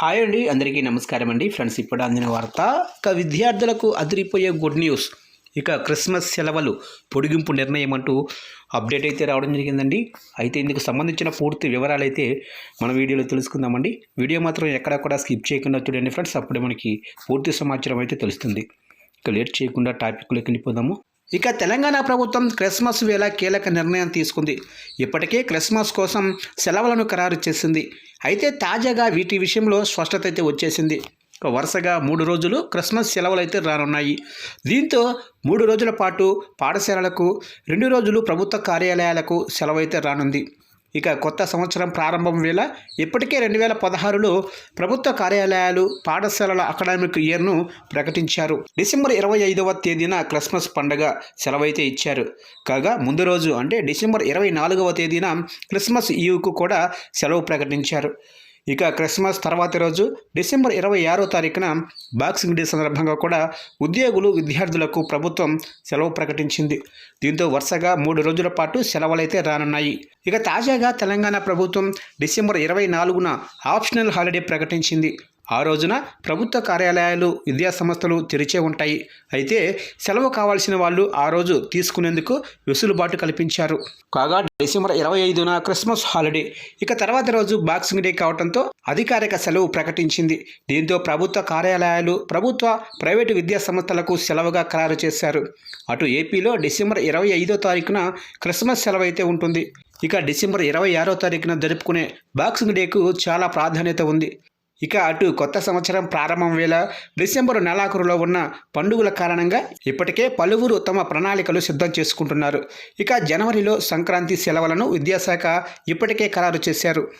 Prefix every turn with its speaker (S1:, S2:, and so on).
S1: Hi అండి అందరికీ నమస్కారం అండి. ఫ్రెండ్స్ ఇప్పుడు అందిన వార్త ఇక విద్యార్థులకు అదిరిపోయే గుడ్ న్యూస్. ఇక క్రిస్మస్ సెలవులు పొడిగింపు నిర్ణయం అంటూ అప్డేట్ అయితే రావడం జరిగిందండి. అయితే ఇందుకు సంబంధించిన పూర్తి వివరాలు అయితే మన వీడియోలో తెలుసుకుందామండి. వీడియో మాత్రం ఎక్కడ కూడా స్కిప్ చేయకుండా చూడండి ఫ్రెండ్స్. అప్పుడే మనకి పూర్తి సమాచారం అయితే తెలుస్తుంది. ఇక లేట్ చేయకుండా టాపిక్లోకి వెళ్ళిపోదాము. ఇక తెలంగాణ ప్రభుత్వం క్రిస్మస్ వేళ కీలక నిర్ణయం తీసుకుంది. ఇప్పటికే క్రిస్మస్ కోసం సెలవులను ఖరారు చేసింది. అయితే తాజాగా వీటి విషయంలో స్పష్టత అయితే వచ్చేసింది. వరుసగా మూడు రోజులు క్రిస్మస్ సెలవులు అయితే రానున్నాయి. దీంతో మూడు రోజుల పాటు పాఠశాలలకు రెండు రోజులు ప్రభుత్వ కార్యాలయాలకు సెలవు అయితే రానుంది. ఇక కొత్త సంవత్సరం ప్రారంభం వేళ ఇప్పటికే రెండు వేల పదహారులో ప్రభుత్వ కార్యాలయాలు పాఠశాలల అకాడమిక్ ఇయర్ను ప్రకటించారు. డిసెంబర్ ఇరవై ఐదవ తేదీన క్రిస్మస్ పండగ సెలవైతే ఇచ్చారు. కాగా ముందు రోజు అంటే డిసెంబర్ ఇరవై నాలుగవ తేదీన క్రిస్మస్ ఈవ్కు కూడా సెలవు ప్రకటించారు. ఇక క్రిస్మస్ తర్వాతి రోజు డిసెంబర్ ఇరవై ఆరో తారీఖున బాక్సింగ్ డే సందర్భంగా కూడా ఉద్యోగులు విద్యార్థులకు ప్రభుత్వం సెలవు ప్రకటించింది. దీంతో వరుసగా మూడు రోజుల పాటు సెలవులైతే రానున్నాయి. ఇక తాజాగా తెలంగాణ ప్రభుత్వం డిసెంబర్ ఇరవై నాలుగున ఆప్షనల్ హాలిడే ప్రకటించింది. ఆ రోజున ప్రభుత్వ కార్యాలయాలు విద్యా సంస్థలు తెరిచే ఉంటాయి. అయితే సెలవు కావాల్సిన వాళ్ళు ఆ రోజు తీసుకునేందుకు వెసులుబాటు కల్పించారు. కాగా డిసెంబర్ ఇరవై ఐదున క్రిస్మస్ హాలిడే. ఇక తర్వాత రోజు బాక్సింగ్ డే కావడంతో అధికారిక సెలవు ప్రకటించింది. దీంతో ప్రభుత్వ కార్యాలయాలు ప్రభుత్వ ప్రైవేటు విద్యా సంస్థలకు సెలవుగా ఖరారు చేశారు. అటు ఏపీలో డిసెంబర్ ఇరవై ఐదో తారీఖున క్రిస్మస్ సెలవు అయితే ఉంటుంది. ఇక డిసెంబర్ ఇరవై ఆరో తారీఖున జరుపుకునే బాక్సింగ్ డేకు చాలా ప్రాధాన్యత ఉంది. ఇక అటు కొత్త సంవత్సరం ప్రారంభం వేళ డిసెంబర్ నెలాఖరులో ఉన్న పండుగల కారణంగా ఇప్పటికే పలువురు తమ ప్రణాళికలు సిద్ధం చేసుకుంటున్నారు. ఇక జనవరిలో సంక్రాంతి సెలవులను విద్యాశాఖ ఇప్పటికే ఖరారు చేశారు.